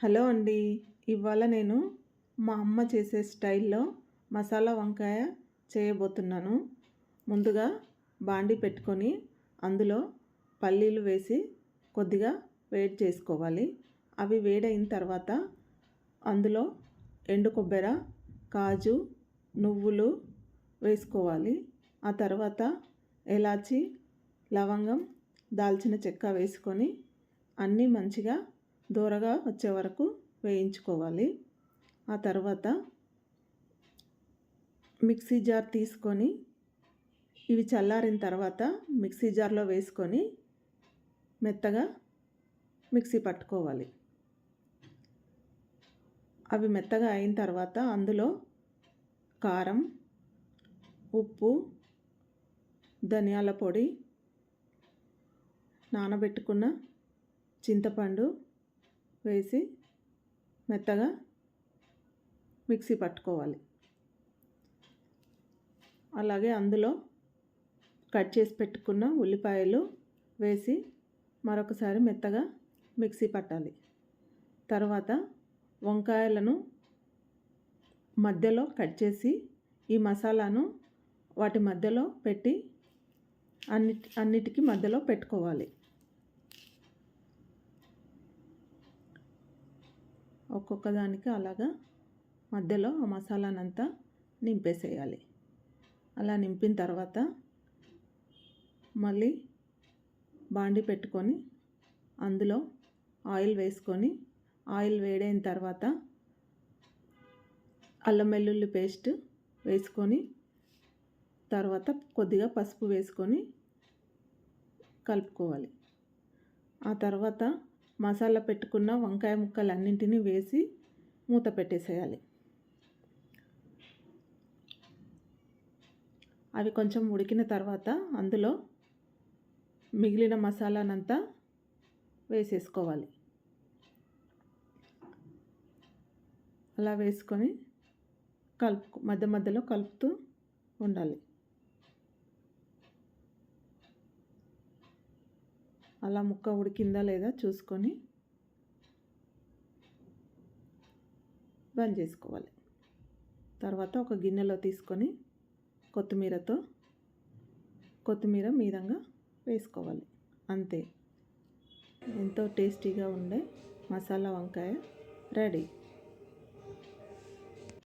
Hello అండి. ఇవాళ నేను మా అమ్మ చేసే స్టైల్లో మసాలా వంకాయ చేయబోతున్నాను. ముందుగా బాండి పెట్టుకొని అందులో పల్లీలు వేసి కొద్దిగా వేడి చేసుకోవాలి. అవి వేడైన తర్వాత అందులో ఎండు కొబ్బెర కాజు నువ్వులు వేసుకోవాలి. ఆ తర్వాత ఎలాచి లవంగం దాల్చిన చెక్క వేసుకొని అన్నీ మంచిగా దూరగా వచ్చే వరకు వేయించుకోవాలి. ఆ తర్వాత మిక్సీ జార్ తీసుకొని ఇవి చల్లారిన తర్వాత మిక్సీ జార్లో వేసుకొని మెత్తగా మిక్సీ పట్టుకోవాలి. అవి మెత్తగా అయిన తర్వాత అందులో కారం ఉప్పు ధనియాల పొడి నానబెట్టుకున్న చింతపండు వేసి మెత్తగా మిక్సీ పట్టుకోవాలి. అలాగే అందులో కట్ చేసి పెట్టుకున్న ఉల్లిపాయలు వేసి మరొకసారి మెత్తగా మిక్సీ పట్టాలి. తర్వాత వంకాయలను మధ్యలో కట్ చేసి ఈ మసాలాను వాటి మధ్యలో పెట్టి అన్నిటి అన్నిటికీ మధ్యలో పెట్టుకోవాలి. ఒక్కొక్క దానికి అలాగా మధ్యలో ఆ మసాలానంతా నింపేసేయాలి. అలా నింపిన తర్వాత మళ్ళీ బాండి పెట్టుకొని అందులో ఆయిల్ వేసుకొని ఆయిల్ వేడైన తర్వాత అల్లం వెల్లుల్లి పేస్ట్ వేసుకొని తర్వాత కొద్దిగా పసుపు వేసుకొని కలుపుకోవాలి. ఆ తర్వాత మసాలా పెట్టుకున్న వంకాయ ముక్కలు అన్నింటినీ వేసి మూత పెట్టేసేయాలి. అవి కొంచెం ఉడికిన తర్వాత అందులో మిగిలిన మసాలానంతా వేసేసుకోవాలి. అలా వేసుకొని కలుపు మధ్య మధ్యలో కలుపుతూ ఉండాలి. అలా ముక్క ఉడికిందా లేదా చూసుకొని బంద్ చేసుకోవాలి. తర్వాత ఒక గిన్నెలో తీసుకొని కొత్తిమీరతో కొత్తిమీర మీదంగా వేసుకోవాలి. అంతే. ఎంతో టేస్టీగా ఉండే మసాలా వంకాయ రెడీ.